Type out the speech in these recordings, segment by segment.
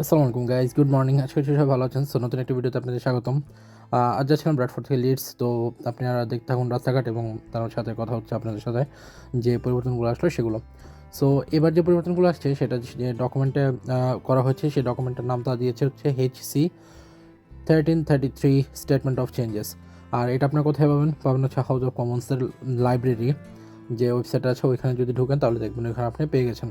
আসসালামু আলাইকুম guys good morning আজকে সবাই ভালো আছেন। সো নতুন একটি ভিডিওতে আপনাদের স্বাগতম। আজ যাচ্ছিলাম ব্র্যাডফোর্ড থেকে লিডস তো আপনারা দেখতে থাকুন রাস্তাঘাট এবং তার সাথে কথা হচ্ছে আপনাদের সাথে যে পরিবর্তনগুলো আসলো সেগুলো। সো এবার যে পরিবর্তনগুলো আসছে, সেটা যে ডকুমেন্টে করা হয়েছে, সেই ডকুমেন্টের নামটা দিয়েছে হচ্ছে H C thirteen thirty three statement of changes আর এটা আপনার কোথায় পাবেন? পাবেন হচ্ছে হাউস অফ কমন্সের লাইব্রেরি যে ওয়েবসাইট আছে, ওইখানে যদি ঢোকেন, তাহলে দেখবেন ওইখানে আপনি পেয়ে গেছেন।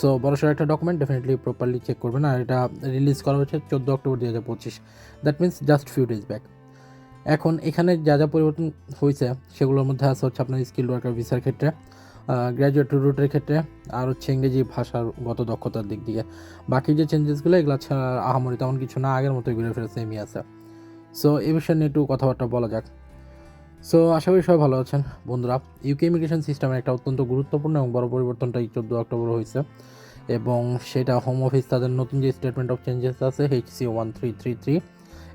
সো বড়সড় একটা ডকুমেন্ট ডেফিনেটলি প্রপারলি চেক করবেন আর এটা রিলিজ করা হয়েছে চোদ্দ অক্টোবর দু হাজার পঁচিশ। That means just few days back এখন এখানে যা যা পরিবর্তন হয়েছে, সেগুলোর মধ্যে আছে হচ্ছে আপনার স্কিল ওয়ার্কার ভিসার ক্ষেত্রে গ্র্যাজুয়েট রুটের ক্ষেত্রে, আর হচ্ছে ইংরেজি ভাষার গত দক্ষতার দিক দিয়ে। বাকি যে চেঞ্জেসগুলো এগুলো ছাড়া আহামরি তেমন কিছু না, আগের মতো ঘুরে ফিরে সেমই আছে। সো এ বিষয়ে নিয়ে একটু কথাবার্তা বলা যাক। সো আশা করি সবাই ভালো আছেন। বন্ধুরা ইউকে ইমিগ্রেশন সিস্টেমের একটা অত্যন্ত গুরুত্বপূর্ণ এবং বড় পরিবর্তনটা এই চোদ্দ অক্টোবর হয়েছে। এবং সেটা হোম অফিস তাদের নতুন যে স্টেটমেন্ট অফ চেঞ্জেস আছে H C one three three three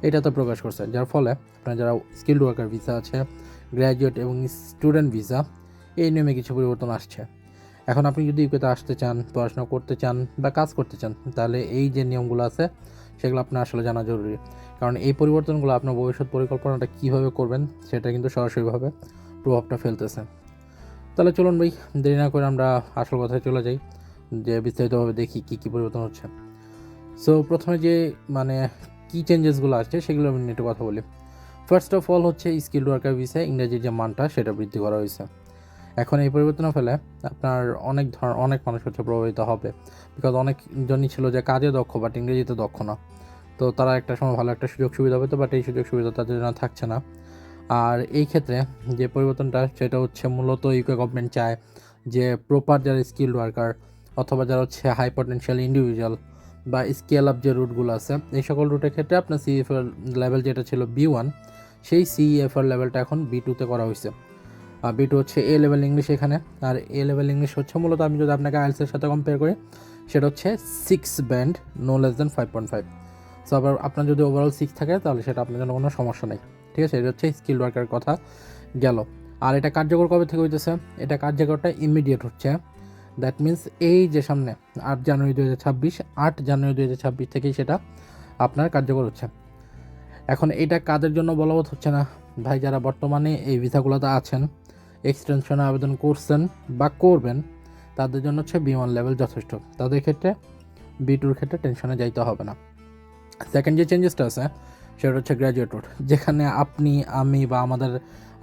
এটাতে প্রকাশ করছে। যার ফলে আপনার যারা স্কিল্ড ওয়ার্কার ভিসা আছে গ্র্যাজুয়েট এবং স্টুডেন্ট ভিসা এই নিয়মে কিছু পরিবর্তন আসছে। এখন আপনি যদি ইউকেতে আসতে চান, পড়াশোনা করতে চান বা কাজ করতে চান, তাহলে এই যে নিয়মগুলো আছে সেগুলো আপনার আসলে জানা জরুরি। কারণ এই পরিবর্তনগুলো আপনার ভবিষ্যৎ পরিকল্পনাটা কীভাবে করবেন, সেটা কিন্তু সরাসরিভাবে প্রভাবটা ফেলতেছে। তাহলে চলুন ভাই, দেরি না করে আমরা আসল কথায় চলে যাই, যে বিস্তারিতভাবে দেখি কী কী পরিবর্তন হচ্ছে। সো প্রথমে যে মানে কী চেঞ্জেসগুলো আসছে, সেগুলো আমি একটু কথা বলি। ফার্স্ট অফ অল হচ্ছে স্কিল ওয়ার্কার ভিসা ইংরেজির যে মানটা, সেটা বৃদ্ধি করা হয়েছে। এখন এই পরিবর্তনের ফলে আপনার অনেক ধর, অনেক মানুষ হচ্ছে প্রভাবিত হবে। বিকজ অনেকজনই ছিল যে কাজে দক্ষ বাট ইংরেজিতে দক্ষ না। তো তারা একটা সময় ভালো একটা সুযোগ সুবিধা পেতো বাট এই সুযোগ সুবিধা তাদের জন্য থাকছে না। আর এই ক্ষেত্রে যে পরিবর্তনটা, সেটা হচ্ছে মূলত ইউকে গভর্নমেন্ট চায় যে প্রপার যারা স্কিল ওয়ার্কার অথবা যারা হচ্ছে হাই পটেনশিয়াল ইন্ডিভিজুয়াল বা স্কেল আপ যে রুটগুলো আছে, এই সকল রুটের ক্ষেত্রে আপনার সিএফ এর লেভেল যেটা ছিল বি ওয়ান সেই সিএফ এর লেভেলটা এখন বি টুতে করা হয়েছে। বি টু হচ্ছে এ লেভেল ইংলিশ এখানে। আর এ লেভেল ইংলিশ হচ্ছে মূলত আমি যদি আপনাকে আইএলসের সাথে কম্পেয়ার করি, সেটা হচ্ছে six band no less than five point five so আবার আপনার যদি ওভারঅল সিক্স থাকে, তাহলে সেটা আপনার জন্য কোনো সমস্যা নেই। ঠিক আছে? এটা হচ্ছে স্কিল ওয়ার্কারের কথা। গেল। আর এটা কার্যকর কবে থেকে হইতেছে? এটা কার্যকরটা ইমিডিয়েট হচ্ছে। দ্যাট মিন্স এই যে সামনে আট জানুয়ারি দু হাজার ছাব্বিশ, আট জানুয়ারি দু হাজার ছাব্বিশ থেকেই সেটা আপনার কার্যকর হচ্ছে। এখন এটা কাদের জন্য বলবৎ হচ্ছে না? ভাই, যারা বর্তমানে এই ভিসাগুলোতে আছেন এক্সটেনশনে আবেদন করছেন বা করবেন, তাদের জন্য হচ্ছে বি ওয়ান লেভেল যথেষ্ট। তাদের ক্ষেত্রে বি টুর ক্ষেত্রে টেনশনে যাইতে হবে না। সেকেন্ড যে চেঞ্জেসটা আছে, সেটা হচ্ছে গ্র্যাজুয়েট রুট যেখানে আপনি, আমি বা আমাদের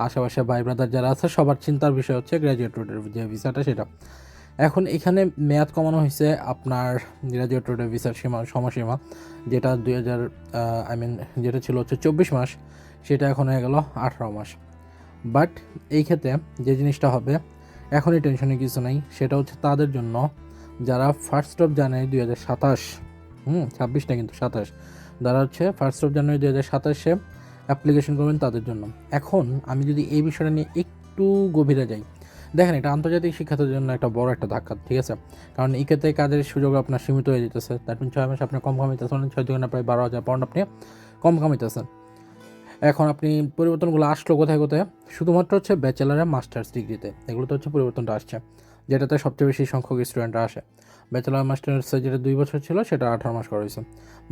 আশেপাশে ভাই ব্রাদার যারা আছে, সবার চিন্তার বিষয় হচ্ছে গ্র্যাজুয়েট রুটের যে ভিসাটা সেটা। এখন এখানে মেয়াদ কমানো হয়েছে আপনার গ্র্যাজুয়েট রুটের ভিসার সীমা, সময়সীমা, যেটা দুই হাজার আই মিন যেটা ছিল হচ্ছে চব্বিশ মাস, সেটা এখন হয়ে গেল আঠারো মাস। বাট এই ক্ষেত্রে যে জিনিসটা হবে, এখনই টেনশনে কিছু নেই। সেটা হচ্ছে তাদের জন্য যারা ফার্স্ট অফ জানুয়ারি দুই হাজার সাতাশ, হুম, ছাব্বিশ না কিন্তু সাতাশ, যারা হচ্ছে ফার্স্ট অফ জানুয়ারি দুই হাজার সাতাশে অ্যাপ্লিকেশন করবেন তাদের জন্য। এখন আমি যদি এই বিষয়টা নিয়ে একটু গভীরে যাই, দেখেন এটা আন্তর্জাতিক শিক্ষার্থীর জন্য একটা বড় একটা ধাক্কা, ঠিক আছে? কারণ এই ক্ষেত্রে কাজের সুযোগ আপনার সীমিত হয়ে যেতেছে। তারপর ছয় মাস আপনি কম কামাইতেছেন, ছয় দুগুণে প্রায় বারো হাজার পাউন্ড আপনি কম কামাইতেছেন। এখন আপনি পরিবর্তনগুলো আসলো কোথায় কোথায়? শুধুমাত্র হচ্ছে ব্যাচেলারে মাস্টার্স ডিগ্রিতে এগুলোতে হচ্ছে পরিবর্তনটা আসছে। যেটাতে সবচেয়ে বেশি সংখ্যক স্টুডেন্টরা আসে। ব্যাচেলার মাস্টার্সে যেটা দুই বছর ছিল, সেটা আঠারো মাস করা হয়েছে।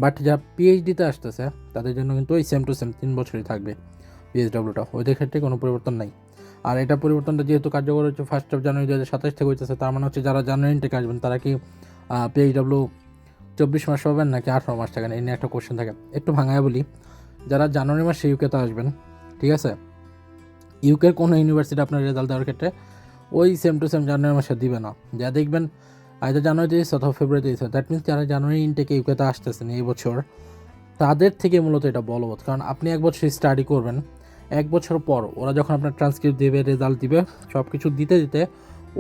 বাট যা পিএইচডিতে আসতেছে, তাদের জন্য কিন্তু ওই সেম টু সেম তিন বছরই থাকবে পিএইচডাব্লিউটা ওইদের ক্ষেত্রে কোনো পরিবর্তন নাই। আর এটা পরিবর্তনটা যেহেতু কার্যকর হচ্ছে ফার্স্ট অফ জানুয়ারি দু হাজার সাতাশ থেকে হইতেছে, তার মানে হচ্ছে যারা জানুয়ারি থেকে আসবেন, তারা কি পিএইচডাব্লিউ চব্বিশ মাস পাবেন নাকি আঠারো মাস থাকেন? এই নিয়ে একটা কোশ্চেন থাকে। একটু ভাঙায় বলি। যারা জানুয়ারি মাসে ইউকেতে আসবেন, ঠিক আছে? ইউকের কোনো ইউনিভার্সিটি আপনার রেজাল্ট দেওয়ার ক্ষেত্রে ওই সেম টু সেম জানুয়ারি মাসে দিবে না। যা দেখবেন আয়তো জানুয়ারিতে দিয়েছে অথবা ফেব্রুয়ারিতে দিয়েছে দ্যাট মিনস যারা জানুয়ারি ইনটেকে ইউকেতে আসতেছেন এই বছর, তাদের থেকে মূলত এটা বলবৎ। কারণ আপনি এক বছর স্টাডি করবেন, এক বছর পর ওরা যখন আপনার ট্রান্সক্রিপ্ট দেবে রেজাল্ট দিবে সব কিছু দিতে দিতে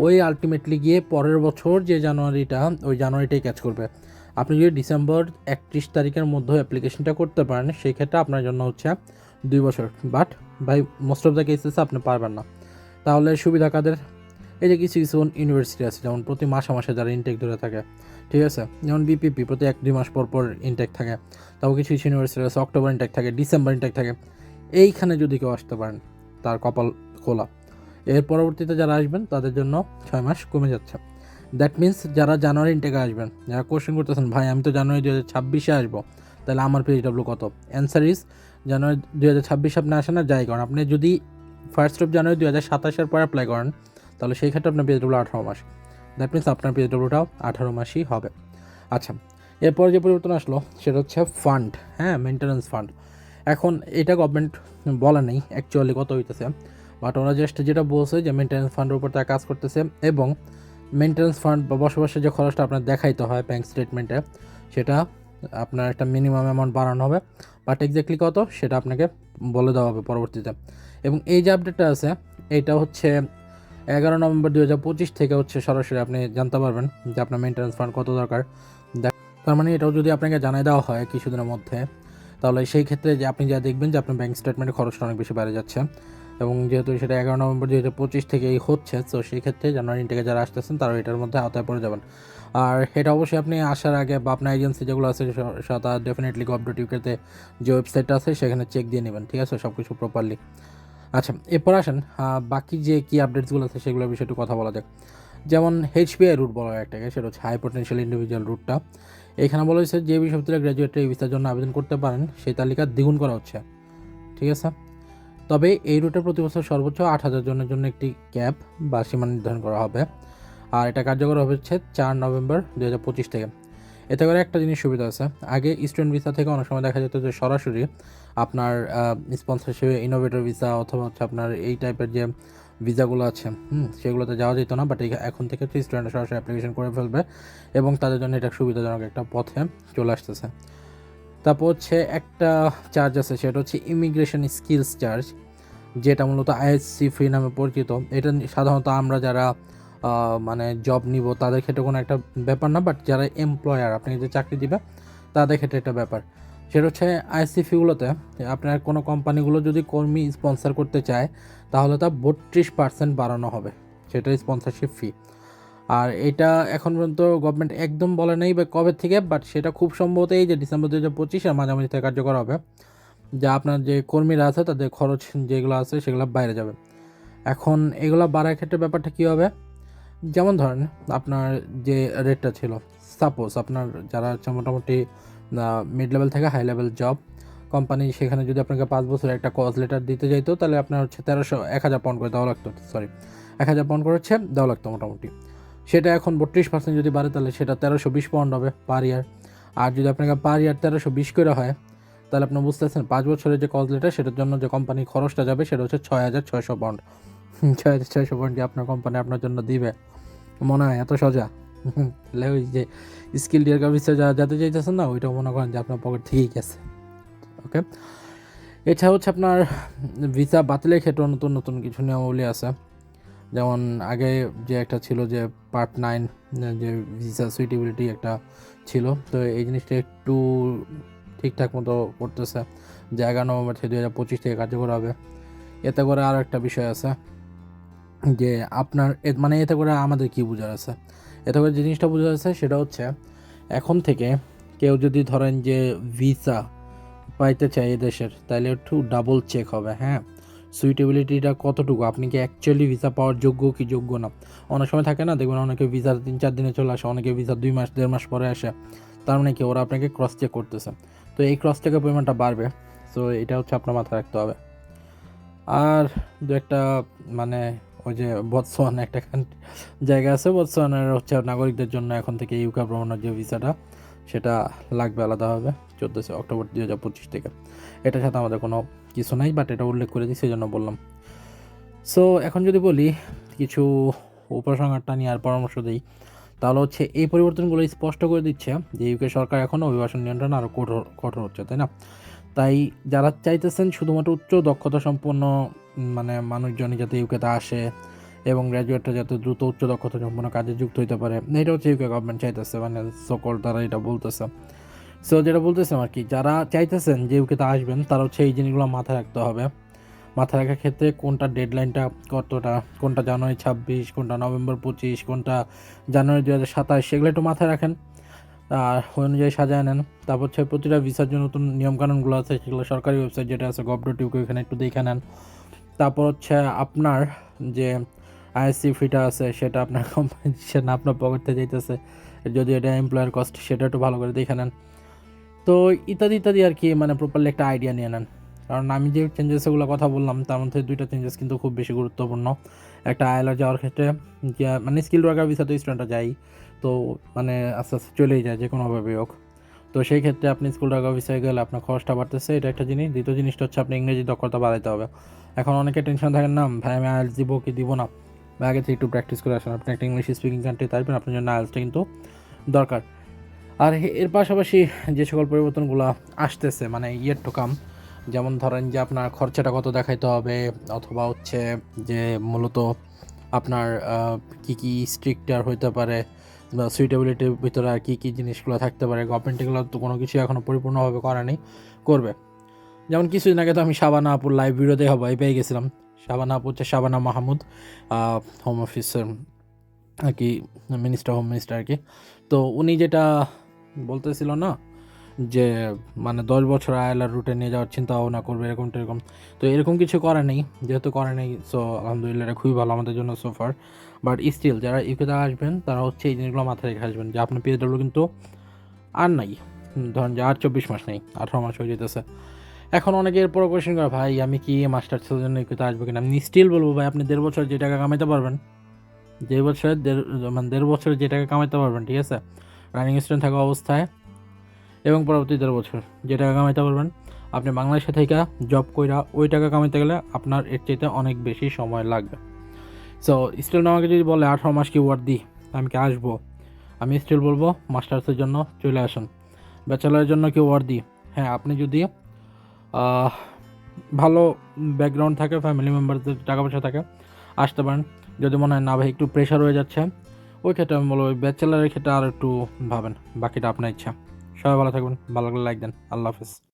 ওই আলটিমেটলি গিয়ে পরের বছর যে জানুয়ারিটা, ওই জানুয়ারিটাই ক্যাচ করবে। আপনি যদি ডিসেম্বর একত্রিশ তারিখের মধ্যে অ্যাপ্লিকেশনটা করতে পারেন সেই ক্ষেত্রে আপনার জন্য হচ্ছে দুই বছর। বাট ভাই মোস্ট অফ দ্য কেসেস আপনি পারবেন না। তাহলে সুবিধা কাদের? এই যে কিছু কিছু ইউনিভার্সিটি আছে, যেমন প্রতি মাসে মাসে যারা ইনটেক ধরে থাকে, ঠিক আছে? যেমন বিপিপি প্রতি এক দুই মাস পর পর ইনটেক থাকে। তাও কিছু কিছু ইউনিভার্সিটি আছে অক্টোবর ইনটেক থাকে ডিসেম্বর ইনটেক থাকে। এইখানে যদি কেউ আসতে পারেন, তার কপাল খোলা। এর পরবর্তীতে যারা আসবেন, তাদের জন্য ছয় মাস কমে যাচ্ছে। দ্যাট মিন্স যারা জানুয়ারি ইনটেকে আসবেন, যারা কোশ্চেন করতেছেন, ভাই, আমি তো জানুয়ারি দু হাজার ছাব্বিশে আসব, তাহলে আমার পিএইচডাব্লিউ কত? অ্যান্সার ইজ জানুয়ারি দু হাজার ছাব্বিশে আপনি আসেন আর যাই করেন। আপনি যদি ফার্স্ট অফ জানুয়ারি দু হাজার সাতাশের পর অ্যাপ্লাই করেন, তাহলে সেই ক্ষেত্রে আপনার পিএইচডাব্লিউ আঠারো মাস। দ্যাট মিন্স আপনার পিএইচডাব্লিউটাও আঠারো মাসই হবে। আচ্ছা এরপর যে পরিবর্তন আসলো, সেটা হচ্ছে ফান্ড হ্যাঁ মেনটেন্যান্স ফান্ড এখন এটা গভর্নমেন্ট বলে নেই অ্যাকচুয়ালি কত হইতেছে বাট ওরা জাস্ট যেটা বলছে যে মেনটেন্যান্স ফান্ডের উপর তারা কাজ করতেছে, এবং মেনটেন্যান্স ফান্ড বা বসবাসের যে খরচটা আপনার দেখাইতে হয় ব্যাঙ্ক স্টেটমেন্টে সেটা আপনার একটা মিনিমাম অ্যামাউন্ট বাড়ানো হবে। বাট এক্স্যাক্টলি কত সেটা আপনাকে বলে দেওয়া হবে পরবর্তীতে। এবং এই যে আপডেটটা আছে এইটা হচ্ছে এগারো নভেম্বর দু হাজার পঁচিশ থেকে হচ্ছে সরাসরি আপনি জানতে পারবেন যে আপনার মেনটেন্যান্স ফান্ড কত দরকার। তার মানে এটাও যদি আপনাকে জানাই দেওয়া হয় কিছুদিনের মধ্যে, তাহলে সেই ক্ষেত্রে যে আপনি যা দেখবেন যে আপনার ব্যাঙ্ক স্টেটমেন্টের খরচটা অনেক বেশি বেড়ে যাচ্ছে। এবং যেহেতু সেটা এগারো নভেম্বর দু হাজার পঁচিশ থেকেই হচ্ছে, তো সেই ক্ষেত্রে জানুয়ারি থেকে যারা আসতেছেন তারা এটার মধ্যে আওতায় পড়ে যাবেন। আর এটা অবশ্যই আপনি আসার আগে বা আপনার এজেন্সি যেগুলো আছে সেটা ডেফিনেটলি গভ ইউকেতে যে ওয়েবসাইটটা আছে, সেখানে চেক দিয়ে নেবেন, ঠিক আছে? সব কিছু প্রপারলি আচ্ছা এরপর আসেন বাকি যে কী আপডেটসগুলো আছে, সেগুলোর বিষয়ে একটু কথা বলা যাক। যেমন এইচপিআই রুট বলা হয় একটাকে সেটা হচ্ছে হাই পটেনশিয়াল ইন্ডিভিজুয়াল রুটটা এখানে বলা হয়েছে যে বিশ্ববিদ্যালয়ের গ্র্যাজুয়েটরা এই ভিসার জন্য আবেদন করতে পারেন, সেই তালিকা দ্বিগুণ করা হচ্ছে, ঠিক আছে? তবে এই রুটে প্রতি বছর সর্বোচ্চ আট হাজার জনের জন্য একটি ক্যাব বা সীমা নির্ধারণ করা হবে। আর এটা কার্যকর হচ্ছে চার নভেম্বর দু হাজার পঁচিশ থেকে। এতে করে একটা জিনিস সুবিধা আছে। আগে স্টুডেন্ট ভিসা থেকে অনেক সময় দেখা যেত যে সরাসরি আপনার স্পন্সরশিপ ইনোভেটর ভিসা অথবা হচ্ছে আপনার এই টাইপের যে ভিসাগুলো আছে, হুম, সেগুলোতে যাওয়া যেত না বাট এখন থেকে স্টুডেন্ট সরাসরি অ্যাপ্লিকেশন করে ফেলবে এবং তাদের জন্য এটা সুবিধাজনক একটা পথে চলে আসতেছে। তারপর হচ্ছে একটা চার্জ আছে, সেটা হচ্ছে ইমিগ্রেশন স্কিলস চার্জ যেটা মূলত আইএসসি ফি নামে পরিচিত। এটা সাধারণত আমরা যারা মানে জব নিব, তাদের ক্ষেত্রে কোনো একটা ব্যাপার না বাট যারা এমপ্লয়ার আপনি যে চাকরি দিবে তাদের ক্ষেত্রে একটা ব্যাপার। সেটা হচ্ছে আইএসসি ফিগুলোতে আপনার কোনো কোম্পানিগুলো যদি কর্মী স্পন্সর করতে চায়, তাহলে তা বত্রিশ পার্সেন্ট বাড়ানো হবে সেটা স্পন্সরশিপ ফি আর এটা এখন পর্যন্ত গভর্নমেন্ট একদম বলে নেই বা কবে থেকে বাট সেটা খুব সম্ভবত এই যে ডিসেম্বর দু হাজার পঁচিশের মাঝামাঝি থেকে কার্যকর হবে, যা আপনার যে কর্মীরা আছে তাদের খরচ যেগুলো আছে সেগুলো বাইরে যাবে। এখন এগুলো বাড়ার ক্ষেত্রে ব্যাপারটা কী হবে? যেমন ধরেন আপনার যে রেটটা ছিল সাপোজ আপনার যারা হচ্ছে মোটামুটি মিড লেভেল থেকে হাই লেভেল জব কোম্পানি সেখানে যদি আপনাকে পাঁচ বছরের একটা কজ লেটার দিতে যাইতো, তাহলে আপনার হচ্ছে তেরোশো, এক হাজার পাউন্ড করে দেওয়া লাগতো সরি এক হাজার পাউন্ড করে হচ্ছে দেওয়া লাগতো মোটামুটি। সেটা এখন বত্রিশ পার্সেন্ট যদি বাড়ে, তাহলে সেটা তেরোশো বিশ পাউন্ড হবে পার ইয়ার আর যদি আপনাকে পার ইয়ার তেরোশো বিশ করে হয়, তাহলে আপনি বুঝতেছেন পাঁচ বছরের যে কজ লেটার সেটার জন্য যে কোম্পানি খরচটা যাবে, সেটা হচ্ছে ছয় হাজার ছয়শো পাউন্ড ছয় হাজার ছয়শো পাউন্ড যে আপনার কোম্পানি আপনার জন্য দিবে। মনে হয়, এত সোজা। তাহলে ওই যে স্কিল ডিয়ার কার্ভিসে যা, যাতে চাইতেছেন না, ওইটাও মনে করেন যে আপনার পকেট থেকেই গেছে। ওকে এছাড়া হচ্ছে আপনার ভিসা বাতিলের ক্ষেত্রে নতুন নতুন কিছু নিয়মাবলী আছে। যেমন আগে যে একটা ছিল যে পার্ট নাইন যে ভিসা সুইটেবিলিটি একটা ছিল, তো এই জিনিসটা একটু ঠিকঠাক মতো করতেছে। যে এগারো নভেম্বর থেকে দু হাজার পঁচিশ থেকে কার্যকর হবে। এতে করে আরও একটা বিষয় আছে যে আপনার মানে এতে করে আমাদের কি বোঝার আছে? এতে করে যে জিনিসটা বোঝা আছে সেটা হচ্ছে, এখন থেকে কেউ যদি ধরেন যে ভিসা পাইতে চায় এদেশের তাহলে একটু ডাবল চেক হবে হ্যাঁ? সুইটেবিলিটিটা কতটুকু? আপনি কি অ্যাকচুয়ালি ভিসা পাওয়ার যোগ্য কি যোগ্য না? অনেক সময় থাকে না, দেখবেন অনেকে ভিসা তিন চার দিনে চলে আসে, অনেকে ভিসা দুই মাস, দেড় মাস পরে আসে। তার মানে কি, ওরা আপনাকে ক্রস চেক করতেছে। তো এই ক্রস চেকের পরিমাণটা বাড়বে। তো এটা হচ্ছে আপনার মাথায় রাখতে হবে। আর দু একটা মানে ওই যে বৎসওয়ান একটা জায়গা আছে, বৎসওয়ানের হচ্ছে নাগরিকদের জন্য এখন থেকে ইউকা ভ্রমণের যে ভিসাটা সেটা লাগবে আলাদাভাবে চোদ্দোশো অক্টোবর দু হাজার পঁচিশ থেকে। এটার সাথে আমাদের কোনো কিছু নাই বাট এটা উল্লেখ করে দিই সেই জন্য বললাম। সো এখন যদি বলি, কিছু উপসংহারটা নিয়ে আর পরামর্শ দিই, তাহলে হচ্ছে এই পরিবর্তনগুলো স্পষ্ট করে দিচ্ছে যে ইউকে সরকার এখন অভিবাসন নিয়ন্ত্রণ আরও কঠোর কঠোর হচ্ছে, তাই না? তাই যারা চাইতেছেন শুধুমাত্র উচ্চ দক্ষতা সম্পন্ন মানে মানুষজনই যাতে ইউকেতে আসে এবং গ্র্যাজুয়েটরা যাতে দ্রুত উচ্চ দক্ষতা সম্পন্ন কাজে যুক্ত হতে পারে, এটা হচ্ছে ইউকে গভর্নমেন্ট চাইতেছে মানে সকল তারা এটা বলতেছে। সো যেটা বলতেছিলাম আর কি, যারা চাইতেছেন যে ইউকেতে আসবেন, তারা হচ্ছে এই জিনিসগুলো মাথায় রাখতে হবে। মাথায় রাখার ক্ষেত্রে কোনটা ডেডলাইনটা কতটা, কোনটা জানুয়ারি ছাব্বিশ, কোনটা নভেম্বর পঁচিশ, কোনটা জানুয়ারি দু হাজার সাতাশ, সেগুলো একটু মাথায় রাখেন। আর ওই অনুযায়ী সাজায় নেন। তারপর হচ্ছে প্রতিটা ভিসার জন্য নতুন নিয়মকানুনগুলো আছে, সেগুলো সরকারি ওয়েবসাইট যেটা আছে গভ ডট ইউকে ওখানে একটু দেখে নেন। তারপর হচ্ছে আপনার যে আইএসসি ফিটা আছে, সেটা আপনার কোম্পানি না আপনার পকেট থেকে যেতেছে যদি এটা এমপ্লয়ার কস্ট সেটা একটু ভালো করে দেখে নেন। তো ইত্যাদি ইত্যাদি আর কি মানে প্রপারলি একটা আইডিয়া নিয়ে নেন। কারণ আমি যে চেঞ্জেসগুলো কথা বললাম, তার মধ্যে দুইটা চেঞ্জেস কিন্তু খুব বেশি গুরুত্বপূর্ণ। একটা আয়লার যাওয়ার ক্ষেত্রে মানে স্কিল ওয়ার্কার ভিসা তো স্টুডেন্টরা যাই তো মানে আস্তে আস্তে চলেই যায়, যে কোনোভাবে হোক। তো সেই ক্ষেত্রে আপনি স্কুল টাকা ভিসায় গেলে আপনার খরচটা বাড়তেছে, এটা একটা জিনিস। দ্বিতীয় জিনিসটা হচ্ছে আপনি ইংরেজি দক্ষতা বাড়াইতে হবে। এখন অনেকে টেনশন থাকেন, না, ভাই, আমি আইএলস দিব কি দিব না? আগে থেকে একটু প্র্যাকটিস করে আসেন। আপনি একটা ইংলিশ স্পিকিং কান্ট্রি থাকবেন আপনার জন্য আইএলসটা কিন্তু দরকার। আর এর পাশাপাশি যে সকল পরিবর্তনগুলো আসতেছে মানে ইয়ের টু কাম, যেমন ধরেন যে আপনার খরচাটা কত দেখাইতে হবে, অথবা হচ্ছে যে মূলত আপনার কি কি স্ট্রিক্টার হইতে পারে, বা সুইটেবিলিটির ভিতরে আর কী কী জিনিসগুলো থাকতে পারে গভর্নমেন্ট এগুলো তো কোনো কিছু এখনও পরিপূর্ণভাবে করা নেই, করবে। যেমন কিছুদিন আগে তো আমি শাবানা আপুর লাইভ দেখা ভয় পেয়ে গেছিলাম। শাবানা আপু হচ্ছে শাবানা মাহমুদ হোম অফিসের আর কি মিনিস্টার হোম মিনিস্টার আর কি। তো উনি যেটা বলতেছিল না যে মানে দশ বছর আয়লার রুটে নিয়ে যাওয়ার চিন্তা ভাবনা করবে এরকম এরকম। তো এরকম কিছু করা নেই, যেহেতু করে নেই সো আলহামদুলিল্লাহ এটা খুবই ভালো আমাদের জন্য সোফার বাট স্টিল যারা ইউকেতে আসবেন, তারা হচ্ছে এই জিনিসগুলো মাথায় রেখে আসবেন যে, আপনার পিএসডব্লিউ কিন্তু আর নাই। ধরেন যে আর চব্বিশ মাস নেই আঠারো মাস হয়ে যেতেছে। এখন অনেকে এরপর কোয়েশ্চেন করে, ভাই, আমি কি মাস্টার্সের জন্য ইউকেতে আসব কিনা? আমি স্টিল বলব, ভাই, আপনি দেড় বছর যে টাকা কামাইতে পারবেন যে বছরে দেড় মানে দেড় বছরে যে টাকা কামাইতে পারবেন, ঠিক আছে? রানিং স্টুডেন্ট থাকা অবস্থায় এবং পরবর্তী দেড় বছর। যে টাকা কামাইতে পারবেন, আপনি বাংলাদেশে থেকে জব কইরা ওই টাকা কামাইতে গেলে আপনার এর চাইতে অনেক বেশি সময় লাগবে। সো স্টিল আমাকে যদি বলে, আঠারো মাস কি ওয়ার্ড দিই আমি কি আসব? আমি স্টিল বলব মাস্টার্সের জন্য চলে আসুন। ব্যাচেলারের জন্য কি ওয়ার্ড দিই হ্যাঁ আপনি যদি ভালো ব্যাকগ্রাউন্ড থাকে ফ্যামিলি মেম্বারদের টাকা পয়সা থাকে, আসতে পারেন। যদি মনে হয়, না ভাই, একটু প্রেশার হয়ে যাচ্ছে। ওই ক্ষেত্রে আমি বলব ব্যাচেলারের ক্ষেত্রে আর একটু ভাবেন, বাকিটা আপনার ইচ্ছা। সবাই ভালো থাকবেন, ভালো লাগলে লাইক দেন, আল্লাহ হাফিজ।